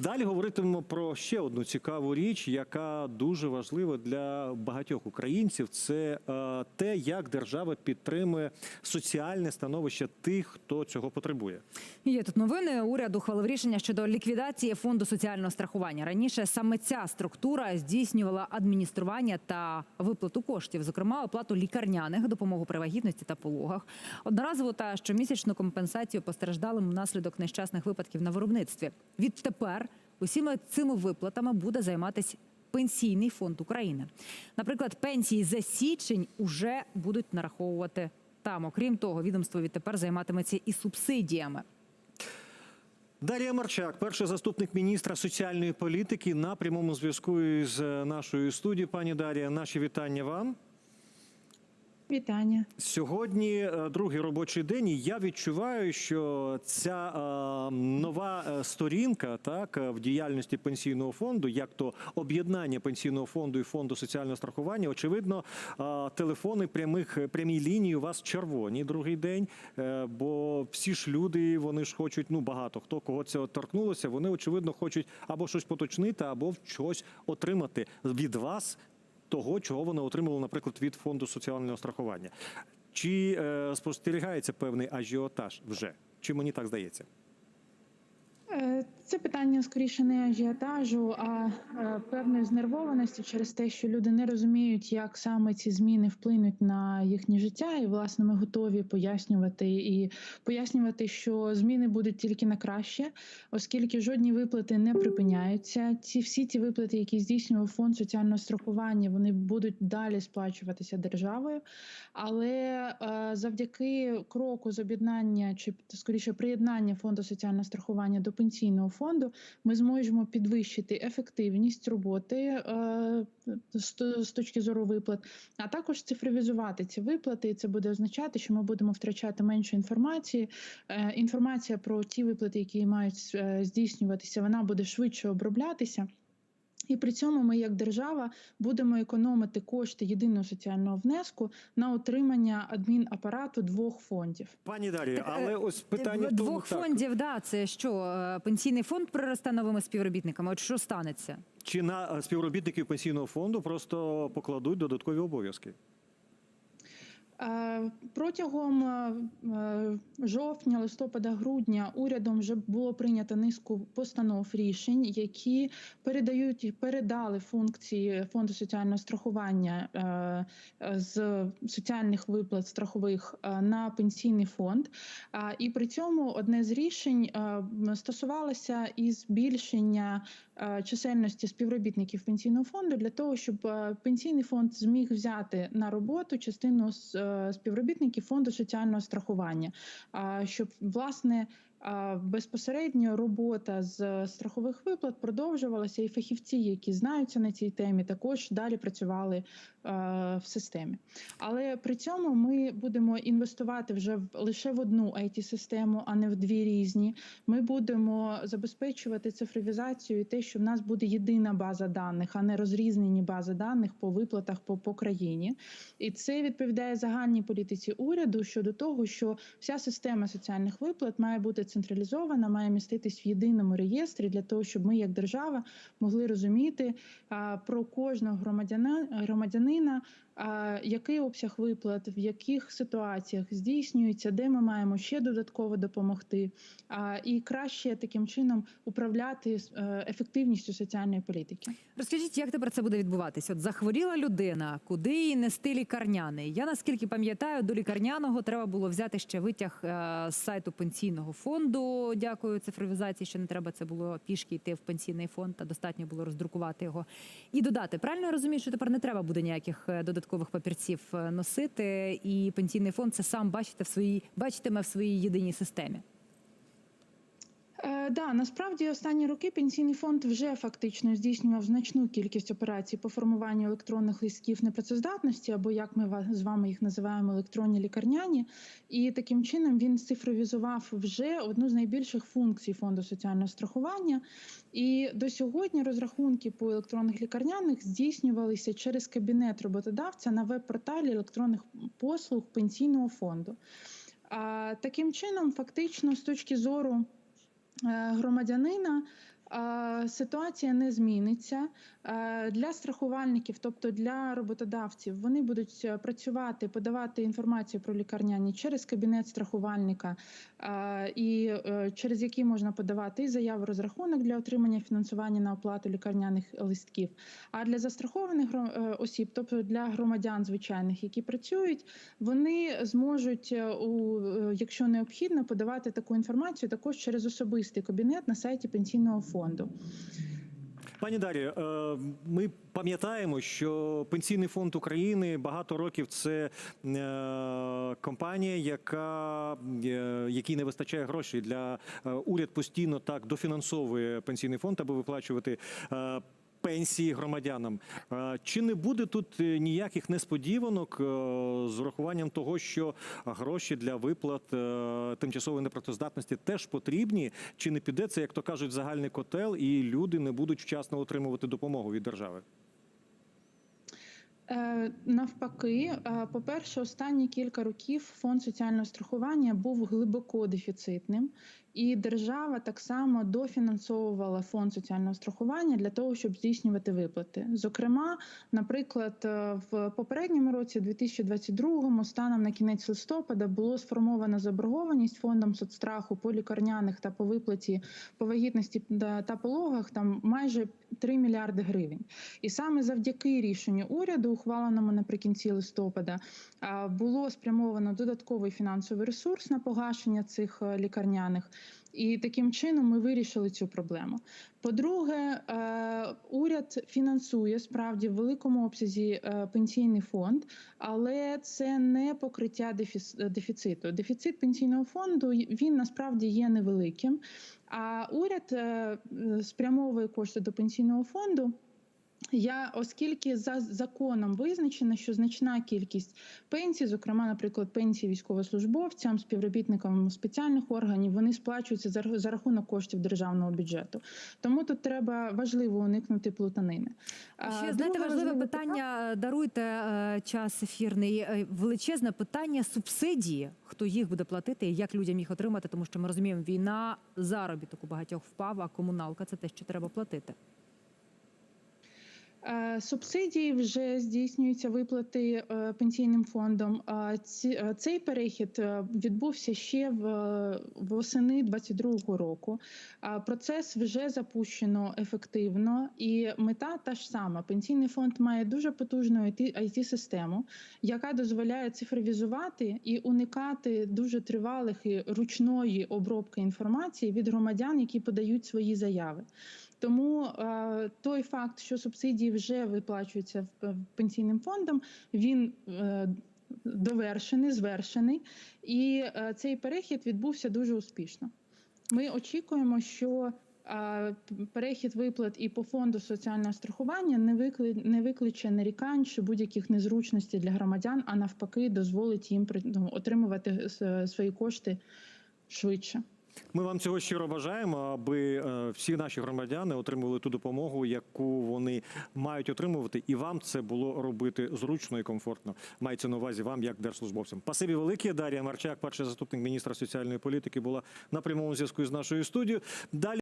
Далі говоритимемо про ще одну цікаву річ, яка дуже важлива для багатьох українців. Це е, те, як держава підтримує соціальне становище тих, хто цього потребує. Є тут новини. Уряд ухвалив рішення щодо ліквідації фонду соціального страхування. Раніше саме ця структура здійснювала адміністрування та виплату коштів, зокрема оплату лікарняних, допомогу при вагітності та пологах, одноразову та щомісячну компенсацію постраждалим внаслідок нещасних випадків на виробництві. Відтепер усіма цими виплатами буде займатися пенсійний фонд України. Наприклад, пенсії за січень уже будуть нараховувати там. Окрім того, відомство відтепер займатиметься і субсидіями. Дар'я Марчак, перший заступник міністра соціальної політики, на прямому зв'язку із е, нашою студією. Пані Дар'я, наші вітання вам. Вітання. Сьогодні е, другий робочий день, і я відчуваю, що ця е, нова е, сторінка, так е, в діяльності пенсійного фонду, як то об'єднання пенсійного фонду і фонду соціального страхування, очевидно, е, телефони прямих прямій лінії у вас червоні другий день. е, бо всі ж люди, вони ж хочуть, ну багато хто кого це торкнулося, вони очевидно хочуть або щось поточнити, або щось отримати від вас того, чого вони отримали, наприклад, від фонду соціального страхування. Чи е, спостерігається певний ажіотаж вже? Чи мені так здається? Е, Це питання скоріше не ажіотажу, а е, певної знервованості через те, що люди не розуміють, як саме ці зміни вплинуть на їхнє життя, і власне ми готові пояснювати і пояснювати, що зміни будуть тільки на краще, оскільки жодні виплати не припиняються. Ці всі ті виплати, які здійснював фонд соціального страхування, вони будуть далі сплачуватися державою. Але е, завдяки кроку з об'єднання чи скоріше приєднання фонду соціального страхування до пенсійного фонду, ми зможемо підвищити ефективність роботи е, з, точки зору виплат, а також цифровізувати ці виплати. І це буде означати, що ми будемо втрачати менше інформації. Е, інформація про ті виплати, які мають е, здійснюватися, вона буде швидше оброблятися. І при цьому ми, як держава, будемо економити кошти єдиного соціального внеску на отримання адмінапарату двох фондів. Пані Дарі, Так, але е, ось питання двох тому, двох так, фондів. Да, це що е, пенсійний фонд приросте новими співробітниками. От що станеться? чи на е, співробітників пенсійного фонду просто покладуть додаткові обов'язки? Е, Протягом е, е, жовтня, листопада, грудня урядом вже було прийнято низку постанов рішень, які передають передали функції фонду соціального страхування з соціальних виплат страхових на пенсійний фонд. І при цьому одне з рішень стосувалося і збільшення чисельності співробітників пенсійного фонду для того, щоб пенсійний фонд зміг взяти на роботу частину з співробітників фонду соціального страхування, щоб власне. Безпосередньо робота з страхових виплат продовжувалася, і фахівці, які знаються на цій темі, також далі працювали е, в системі. Але при цьому ми будемо інвестувати вже в лише в одну it систему а не в дві різні. Ми будемо забезпечувати цифровізацію і те, що в нас буде єдина база даних, а не розрізнені бази даних по виплатах по, по країні. І це відповідає загальній політиці уряду щодо того, що вся система соціальних виплат має бути централізована, має міститись в єдиному реєстрі для того, щоб ми, як держава, могли розуміти про кожного громадяна громадянина. Який обсяг виплат, в яких ситуаціях здійснюється, де ми маємо ще додатково допомогти, і краще таким чином управляти е, ефективністю соціальної політики. Розкажіть, як тепер це буде відбуватись? От захворіла людина, куди їй нести лікарняний? Я наскільки пам'ятаю, до лікарняного треба було взяти ще витяг е, з сайту пенсійного фонду. Дякую цифровізації, що не треба це було пішки йти в пенсійний фонд, а достатньо було роздрукувати його і додати. Правильно я розумію, що тепер не треба буде ніяких е, додаткових папірців е, носити, і пенсійний фонд це сам бачите в своїй бачитиме в своїй єдиній системі. Е, да, насправді останні роки пенсійний фонд вже фактично здійснював значну кількість операцій по формуванню електронних листків непрацездатності, або як ми з вами їх називаємо електронні лікарняні. І таким чином він цифровізував вже одну з найбільших функцій фонду соціального страхування. І до сьогодні розрахунки по електронних лікарняних здійснювалися через кабінет роботодавця на веб-порталі електронних послуг пенсійного фонду. А таким чином, фактично, з точки зору громадянина. Ситуація не зміниться. Для страхувальників, тобто для роботодавців, вони будуть е, працювати, подавати інформацію про лікарняні через кабінет страхувальника, і е, через який можна подавати і заяву розрахунок для отримання фінансування на оплату лікарняних листків. А для застрахованих е, осіб, тобто для громадян звичайних, які працюють, вони зможуть, у, якщо необхідно, подавати таку інформацію також через особистий кабінет на сайті пенсійного фонду. Пані Дар'я, е, ми пам'ятаємо, що Пенсійний фонд України багато років це е, компанія, яка е, якій не вистачає грошей для уряд постійно так дофінансовує пенсійний фонд, аби виплачувати. Пенсії громадянам Е, чи не буде тут е, ніяких несподіванок е, з урахуванням того, що гроші для виплат тимчасової непрацездатності теж потрібні? Чи не піде це, як то кажуть, загальний котел, і люди не будуть вчасно отримувати допомогу від держави? Навпаки, е, по-перше, останні кілька років фонд соціального страхування був глибоко дефіцитним, і держава так само дофінансовувала фонд соціального страхування для того, щоб здійснювати виплати. Зокрема, наприклад, е, в попередньому році, 2022, станом на кінець листопада, було сформовано заборгованість фондом соцстраху по лікарняних та по виплаті по вагітності та пологах там майже 3 мільярди гривень. І саме завдяки рішенню уряду, ухваленому наприкінці листопада, було спрямовано додатковий фінансовий ресурс на погашення цих е, лікарняних. І таким чином ми вирішили цю проблему. По-друге, е, уряд фінансує справді в великому обсязі е, пенсійний фонд, але це не покриття дефіциту. Дефіцит пенсійного фонду він насправді є невеликим. А уряд е, спрямовує кошти до пенсійного фонду. Я, оскільки за законом визначено, що значна кількість пенсій, зокрема, наприклад, пенсії військовослужбовцям, співробітникам спеціальних органів, вони сплачуються за, за рахунок коштів державного бюджету. Тому тут треба важливо уникнути плутанини. Ще знаєте, важливе питання. Даруйте е, час ефірний. Е, Величезне питання субсидії. Хто їх буде платити і як людям їх отримати? Тому що ми розуміємо, війна заробіток у багатьох впав, а комуналка це те, що треба платити. Е, Субсидії вже здійснюються виплати е, пенсійним фондом. А е, Цей перехід відбувся ще в восени 22-го року. Процес вже запущено ефективно, і мета та ж сама. Пенсійний фонд має дуже потужну it систему яка дозволяє цифровізувати і уникати дуже тривалих і ручної обробки інформації від громадян, які подають свої заяви. Тому е, той факт, що субсидії вже виплачуються в, в пенсійним фондом, він е, довершений, звершений, і е, цей перехід відбувся дуже успішно. Ми очікуємо, що е, перехід виплат і по фонду соціального страхування не викли, не викличе нарікань чи будь-яких незручностей для громадян, а навпаки, дозволить їм при- ну, отримувати е, свої кошти швидше. Ми вам цього щиро бажаємо, аби е, всі наші громадяни отримували ту допомогу, яку вони мають отримувати, і вам це було робити зручно і комфортно. Мається на увазі вам, як держслужбовцям. Пасибі велике. Дар'я Марчак, перший заступник міністра соціальної політики, була на прямому зв'язку з нашою студією. Далі.